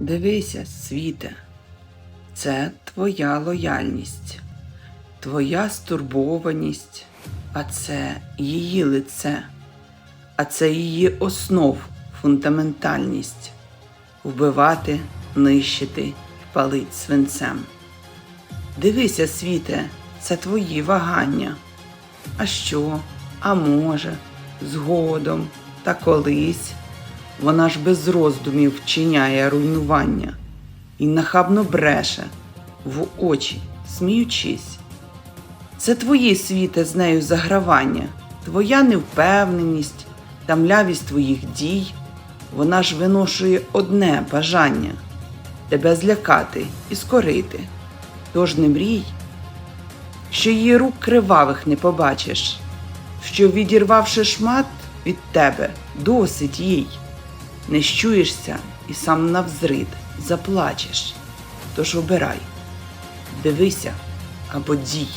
Дивися, світе, це твоя лояльність, твоя стурбованість, а це її лице, а це її основ фундаментальність вбивати, нищити і палить свинцем. Дивися, світе, це твої вагання. А що, а може, згодом та колись вона ж без роздумів вчиняє руйнування і нахабно бреше в очі, сміючись. Це твої світе з нею загравання, твоя невпевненість та млявість твоїх дій. Вона ж виношує одне бажання тебе злякати і скорити. Тож не мрій, що її рук кривавих не побачиш, що, відірвавши шмат від тебе, досить їй, не щуєшся і сам навзрид заплачеш. Тож обирай, дивися або дій.